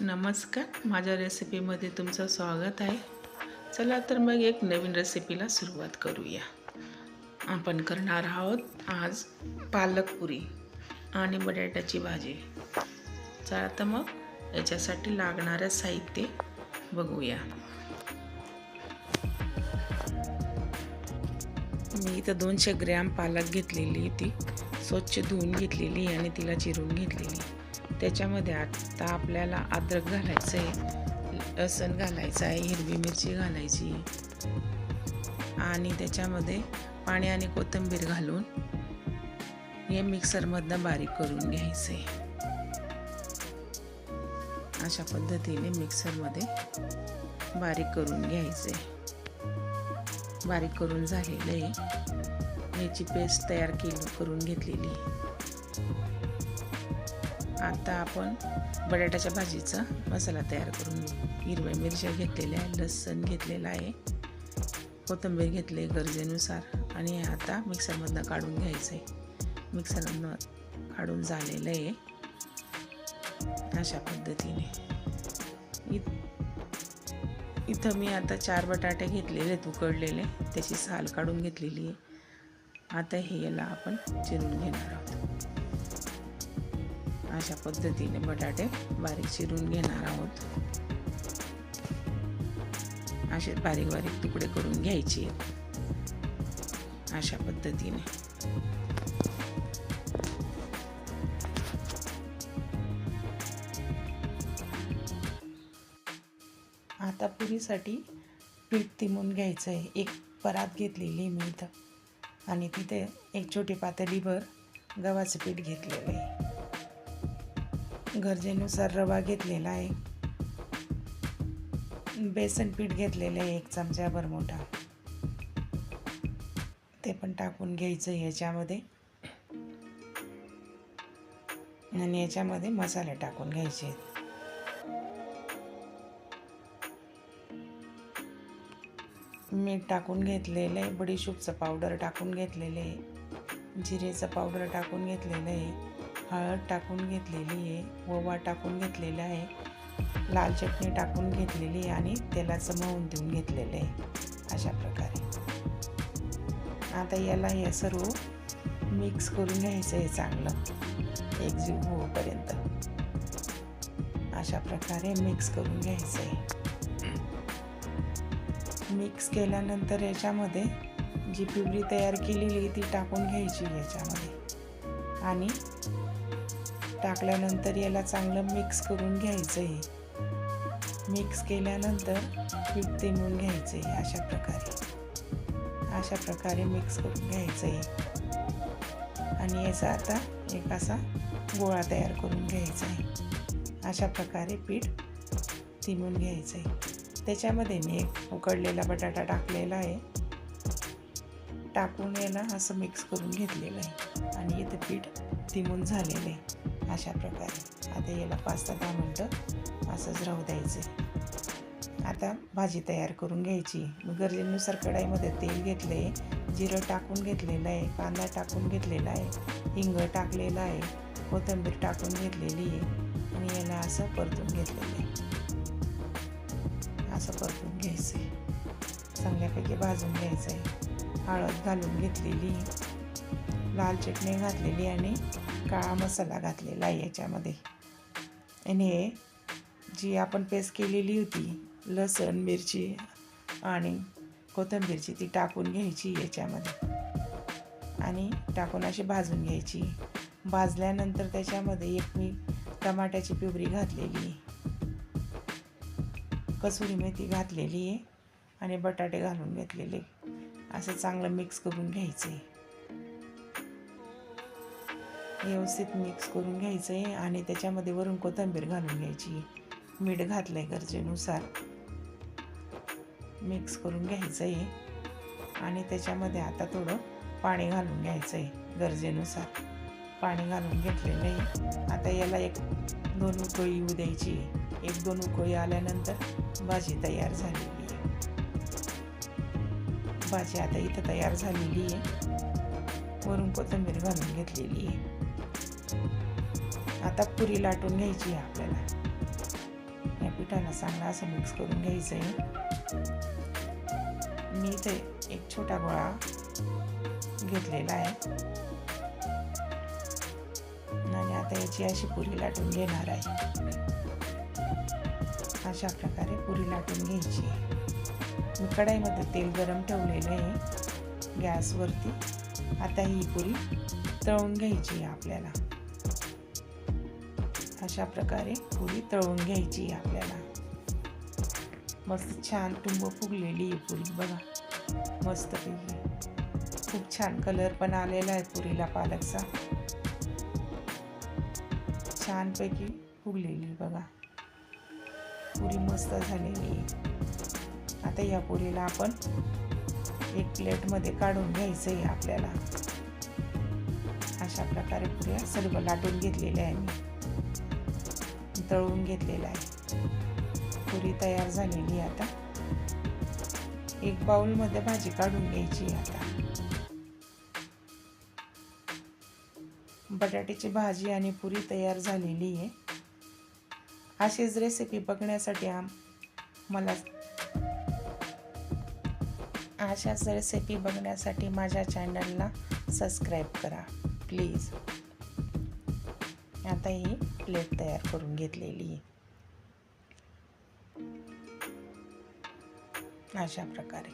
नमस्कार. माझ्या रेसिपीमध्ये तुमचं स्वागत आहे. चला तर मग एक नवीन रेसिपीला सुरुवात करूया. आपण करणार आहोत आज पालक पुरी आणि बटाट्याची भाजी. चला तर मग याच्यासाठी लागणारं साहित्य बघूया. मी इथं दोनशे ग्रॅम पालक घेतलेली ती. स्वच्छ धुवून घेतलेली आणि तिला चिरून घेतलेली. त्याच्यामध्ये आता आपल्याला अद्रक घालायचं आहे लसण घालायचं आहे हिरवी मिरची घालायची. आणि त्याच्यामध्ये पाणी आणि कोथिंबीर घालून हे मिक्सरमधनं बारीक करून घ्यायचं आहे अशा पद्धतीने मिक्सरमध्ये बारीक करून घ्यायचं आहे बारीक करून झालेलं आहे. याची पेस्ट तयार केली करून घेतलेली आता आपण बटाट्याच्या भाजीचा मसाला तयार करून घेऊ. हिरव्या मिरच्या घेतलेल्या आहे लसूण घेतलेला आहे कोथिंबीर घेतले गरजेनुसार. आणि आता मिक्सरमधनं काढून घ्यायचं आहे. मिक्सरमधनं काढून झालेलं आहे. अशा पद्धतीने. इत इथं मी आता चार बटाटे घेतलेले आहेत उकडलेले. त्याची साल काढून घेतलेली आहे. आता हे याला आपण चिरून घेणार आहोत. अशा पद्धतीने बटाटे बारीक चिरून घेणार आहोत. असे बारीक बारीक तुकडे करून घ्यायचे. अशा पद्धतीने. आता पुरीसाठी पीठ तिमून घ्यायचं आहे एक परात घेतलेली मी इथं. आणि तिथे एक छोटी पातळीभर गव्हाचं पीठ घेतलेलं आहे. गरजेनुसार रवा घेतलेला आहे. बेसन पीठ घेतलेलं आहे एक चमच्याभर मोठा. ते पण टाकून घ्यायचं याच्यामध्ये. आणि याच्यामध्ये मसाले टाकून घ्यायचे. मीठ टाकून घेतलेलं आहे बडीशूपचं पावडर टाकून घेतलेलं आहे जिरेचं पावडर टाकून घेतलेलं आहे. हळद टाकून घेतलेली आहे ओवा टाकून घेतलेला आहे लाल चटणी टाकून घेतलेली आहे आणि तेलाचं मऊन देऊन घेतलेलं आहे अशा प्रकारे. आता याला हे सर्व मिक्स करून घ्यायचं आहे चांगलं एकजीव होईपर्यंत अशा प्रकारे मिक्स करून घ्यायचं आहे. मिक्स केल्यानंतर याच्यामध्ये जी पिवळी तयार केलेली ती टाकून घ्यायची याच्यामध्ये. आणि टाकल्यानंतर याला चांगलं मिक्स करून घ्यायचं आहे मिक्स केल्यानंतर पीठ तिमून घ्यायचं आहे अशा प्रकारे. अशा प्रकारे मिक्स करून घ्यायचं आहे आणि याचा आता एक असा गोळा तयार करून घ्यायचा आहे अशा प्रकारे पीठ तिमून घ्यायचं आहे त्याच्यामध्ये मी एक उकडलेला बटाटा टाकलेला आहे. टाकून याला असं मिक्स करून घेतलेलं आहे. आणि इथं पीठ तिमून झालेलं आहे. अशा प्रकारे. आता याला पाच ते दहा मिनटं असंच राहू द्यायचं. आता भाजी तयार करून घ्यायची. गरजेनुसार कढाईमध्ये तेल घेतलं आहे जिरं टाकून घेतलेलं आहे कांदा टाकून घेतलेला आहे हिंग टाकलेला आहे कोथिंबीर टाकून घेतलेली आहे आणि याला असं परतून घेतलेलं आहे. असं परतून घ्यायचं आहे चांगल्यापैकी भाजून घ्यायचं आहे हळद घालून घेतलेली. लाल चटणी घातलेली आणि काळा मसाला घातलेला आहे याच्यामध्ये. आणि हे जी आपण पेस्ट केलेली होती लसण मिरची आणि कोथिंबीरची ती टाकून घ्यायची याच्यामध्ये. आणि टाकून अशी भाजून घ्यायची. भाजल्यानंतर त्याच्यामध्ये एक मी टमाट्याची पिवरी घातलेली. कसुरी मेथी घातलेली आहे आणि बटाटे घालून घेतलेले. असं चांगलं मिक्स करून घ्यायचे व्यवस्थित मिक्स करून घ्यायचं आहे आणि त्याच्यामध्ये वरून कोथिंबीर घालून घ्यायची. मीठ घातलं आहे गरजेनुसार. मिक्स करून घ्यायचं आहे आणि त्याच्यामध्ये आता थोडं पाणी घालून घ्यायचं आहे गरजेनुसार. पाणी घालून घेतलेलं आहे. आता याला एक दोन उकळी येऊ द्यायची. एक दोन उकळी आल्यानंतर भाजी तयार झालेली आहे. भाजी आता इथं तयार झालेली आहे. वरून कोथिंबीर घालून घेतलेली आहे. आता पुरी लाटून घ्यायची आहे आपल्याला. या पिठाला चांगलं असं मिक्स करून घ्यायचं आहे मी इथे एक छोटा गोळा घेतलेला आहे. आणि आता याची अशी पुरी लाटून घेणार आहे. अशा प्रकारे पुरी लाटून घ्यायची आहे. मी कढाईमध्ये तेल गरम ठेवलेलं आहे गॅसवरती. आता ही पुरी तळून घ्यायची आहे आपल्याला. अशा प्रकारे पुरी तळून घ्यायची आहे आपल्याला. मस्त छान टुंब फुगलेली आहे पुरी बघा. मस्तपैकी खूप छान कलर पण आलेला आहे पुरीला पालकचा. छानपैकी फुगलेली बघा. पुरी मस्त झालेली आहे. आता या पुरीला आपण एक प्लेटमध्ये काढून घ्यायचं आहे आपल्याला. अशा प्रकारे पुऱ्या सर्व लाटून घेतलेल्या आहे मी. तळून घेतलेला आहे. पुरी तयार झालेली आहे आता. एक बाउलमध्ये भाजी काढून घ्यायची आहे आता. बटाट्याची भाजी आणि पुरी तयार झालेली आहे. अशीच रेसिपी बघण्यासाठी आम मला अशाच रेसिपी बघण्यासाठी माझ्या चॅनलला सबस्क्राईब करा प्लीज आता ही प्लेट तयार करून घेतलेली आहे. अशा प्रकारे.